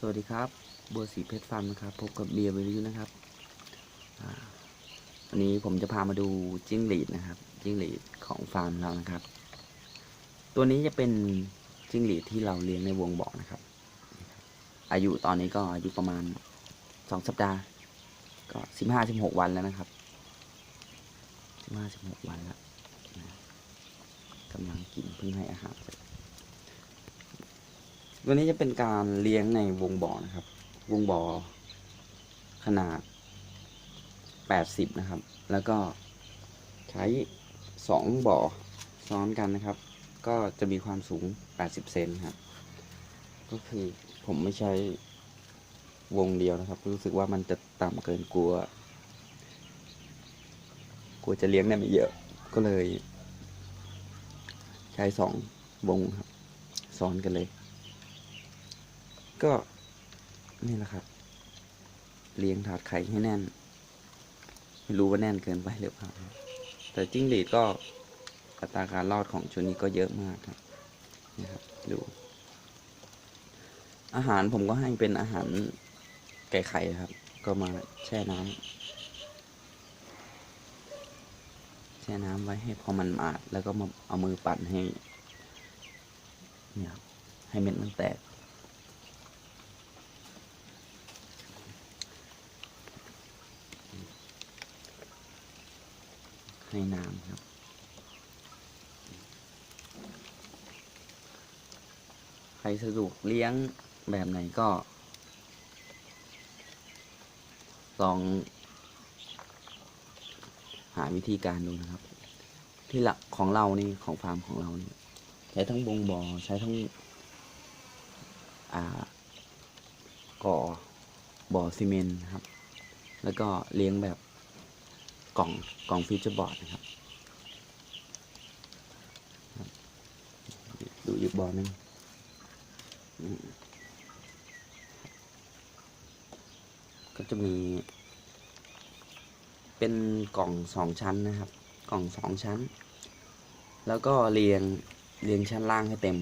สวัสดีครับบัวสีเพชรฟาร์มนะครับพบกับเบียร์วิริยนะครับวันนี้ผมจะพามาดูจิ้งหรีดนะครับจิ้งหรีดของฟาร์มเรานะครับ ตัวนี้จะเป็นจิ้งหรีดที่เราเลี้ยงในวงบ่อนะครับ อายุตอนนี้ก็อายุประมาณสองสัปดาห์ก็สิบห้าสิบหกวันแล้วนะครับสิบห้าสิบหกวันแล้วกำลังกินเพิ่งให้อาหารเสร็จ วันนี้จะเป็นการเลี้ยงในวงบ่อนะครับ วงบ่อขนาด 80 นะครับ แล้วก็ใช้ 2 บ่อซ้อนกันนะครับ ก็จะมีความสูง 80 เซนครับ ก็คือผมไม่ใช้วงเดียวนะครับ รู้สึกว่ามันจะต่ำเกินกลัว กลัวจะเลี้ยงได้ไม่เยอะ ก็เลย ใช้สองวงครับ ซ้อนกันเลย ก็นี่แหละครับ เลี้ยงถาดไข่ให้แน่น ไม่รู้ว่าแน่นเกินไปหรือเปล่าแต่จิ้งหรีดก็อัตราการรอดของชุดนี้ก็เยอะมากครับนี่ครับดูอาหารผมก็ให้เป็นอาหารไก่ไข่ครับ ก็มาแช่น้ำแช่น้ำไว้ให้พอมันมาดแล้วก็มาเอามือปั่นให้เนี่ยครับให้เม็ดมันแตก ให้น้ำครับใครสะดวกเลี้ยงแบบไหนก็ ลอง หาวิธีการดูนะครับ ที่หลักของเรานี่ของฟาร์มของเรานี่ใช้ทั้งบงบอ่อใช้ทั้งอ่าก่อบ่อซีเมนต์นะครับ แล้วก็เลี้ยงแบบ กล่องกล่องฟิวเจอร์บอร์ดนะครับดูอีกบอร์ดนึงก็จะมีเป็นกล่องสองชั้นนะครับ กล่องสองชั้น แล้วก็เรียงเรียงชั้นล่างให้เต็ม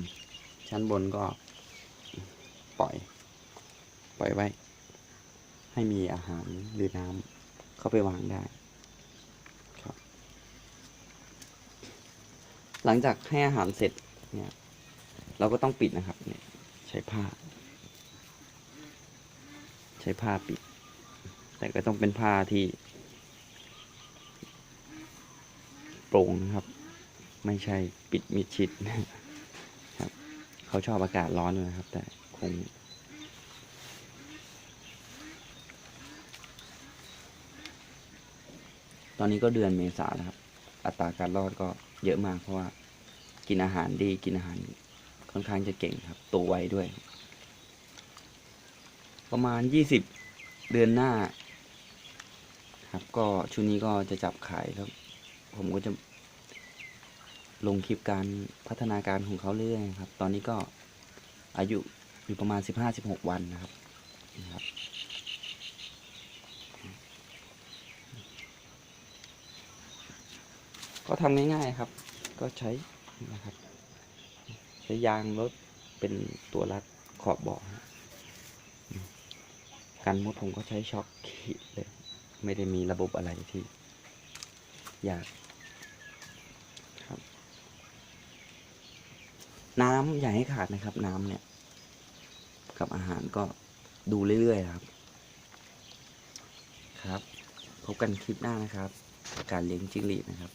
ชั้นบนก็ปล่อย ปล่อยไว้ ให้มีอาหารหรือน้ำเข้าไปวางได้ หลังจากให้อาหารเสร็จเนี่ยเราก็ต้องปิดนะครับเนี่ยใช้ผ้า ใช้ผ้าปิด แต่ก็ต้องเป็นผ้าที่โปร่งนะครับ ไม่ใช่ปิดมิดชิดนะครับ เขาชอบอากาศร้อนเลยนะครับ แต่คงตอนนี้ก็เดือนเมษาแล้วครับ อัตราการรอดก็เยอะมากเพราะว่ากินอาหารดีกินอาหารค่อนข้างจะเก่งครับโตไวด้วย ประมาณยี่สิบเดือนหน้า ครับก็ชุดนี้ก็จะจับขายครับ ผมก็จะลงคลิปการพัฒนาการของเขาเรื่อยครับ ตอนนี้ก็อายุอยู่ประมาณสิบห้าสิบหกวันนะครับนะครับ ก็ทำง่ายๆครับ ก็ใช้นะครับ ใช้ยางรถเป็นตัวรัดขอบเบาะกันมดผมก็ใช้ช็อคขีดเลย ไม่ได้มีระบบอะไรที่ยากครับ น้ำอย่าให้ขาดนะครับ น้ำเนี่ย กับอาหารก็ดูเรื่อยๆครับ ครับ พบกันคลิปหน้านะครับ การเลี้ยงจิ้งหรีดนะครับ